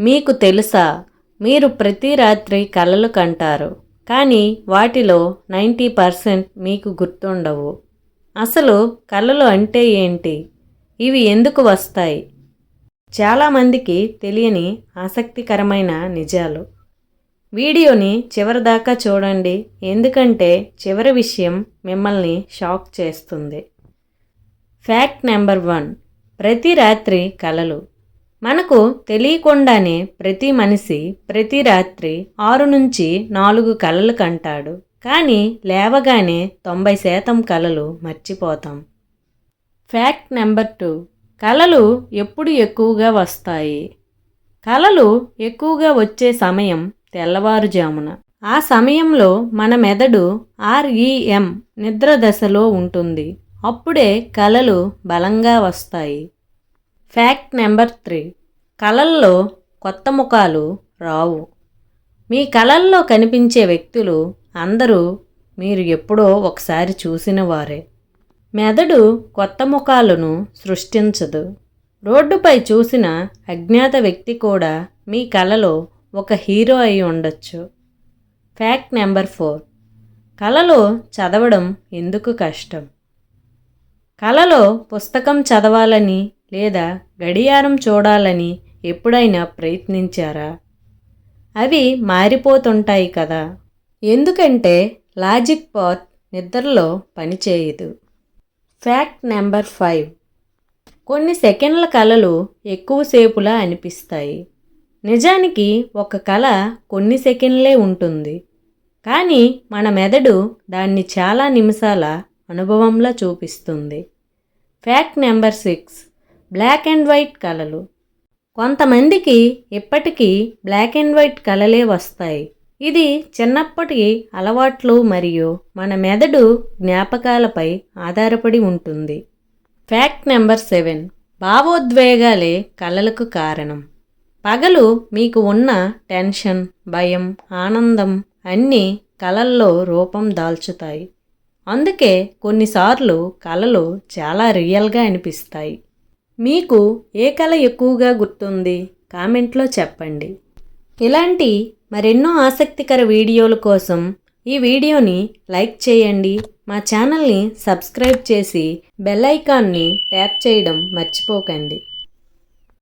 మీకు తెలుసా మీరు ప్రతి రాత్రి కలలు కంటారు కానీ వాటిలో నైంటీ పర్సెంట్ మీకు గుర్తుండవు. అసలు కలలు అంటే ఏంటి? ఇవి ఎందుకు వస్తాయి? చాలామందికి తెలియని ఆసక్తికరమైన నిజాలు. వీడియోని చివరిదాకా చూడండి ఎందుకంటే చివరి విషయం మిమ్మల్ని షాక్ చేస్తుంది. ఫ్యాక్ట్ నెంబర్ వన్ ప్రతి రాత్రి కలలు. మనకు తెలియకుండానే ప్రతి మనిషి ప్రతి రాత్రి ఆరు నుంచి నాలుగు కలలు కంటాడు. కానీ లేవగానే తొంభై శాతం కలలు మర్చిపోతాం. ఫ్యాక్ట్ నెంబర్ టూ కలలు ఎప్పుడు ఎక్కువగా వస్తాయి? కలలు ఎక్కువగా వచ్చే సమయం తెల్లవారుజామున. ఆ సమయంలో మన మెదడు ఆర్ఈఎం నిద్ర దశలో ఉంటుంది. అప్పుడే కలలు బలంగా వస్తాయి. ఫ్యాక్ట్ నెంబర్ త్రీ కలల్లో కొత్త ముఖాలు రావు. మీ కలల్లో కనిపించే వ్యక్తులు అందరూ మీరు ఎప్పుడో ఒకసారి చూసిన వారే. మెదడు కొత్త ముఖాలను సృష్టించదు. రోడ్డుపై చూసిన అజ్ఞాత వ్యక్తి కూడా మీ కలలో ఒక హీరో అయి ఉండొచ్చు. Fact number four. కలలో చదవడం ఎందుకు కష్టం? కలలో పుస్తకం చదవాలని లేదా గడియారం చూడాలని ఎప్పుడైనా ప్రయత్నించారా? అవి మారిపోతుంటాయి కదా. ఎందుకంటే లాజిక్ పార్ట్ నిద్రలో పనిచేయదు. Fact number five. కొన్ని సెకండ్ల కళలు ఎక్కువసేపులా అనిపిస్తాయి. నిజానికి ఒక కళ కొన్ని సెకండ్లే ఉంటుంది. కానీ మన మెదడు దాన్ని చాలా నిమిషాల అనుభవంలో చూపిస్తుంది. Fact number six. Black and white కళలు. కొంతమందికి ఇప్పటికీ బ్లాక్ అండ్ వైట్ కళలే వస్తాయి. ఇది చిన్నప్పటి అలవాట్లు మరియు మన మెదడు జ్ఞాపకాలపై ఆధారపడి ఉంటుంది. Fact number seven. భావోద్వేగాలే కళలకు కారణం. పగలు మీకు ఉన్న టెన్షన్ భయం ఆనందం అన్నీ కళల్లో రూపం దాల్చుతాయి. అందుకే కొన్నిసార్లు కళలు చాలా రియల్గా అనిపిస్తాయి. మీకు ఏ కళ ఎక్కువగా గుర్తుంది? కామెంట్లో చెప్పండి. ఇలాంటి మరెన్నో ఆసక్తికర వీడియోల కోసం ఈ వీడియోని లైక్ చేయండి. మా ఛానల్ని సబ్స్క్రైబ్ చేసి బెల్ ఐకాన్ని ట్యాప్ చేయడం మర్చిపోకండి.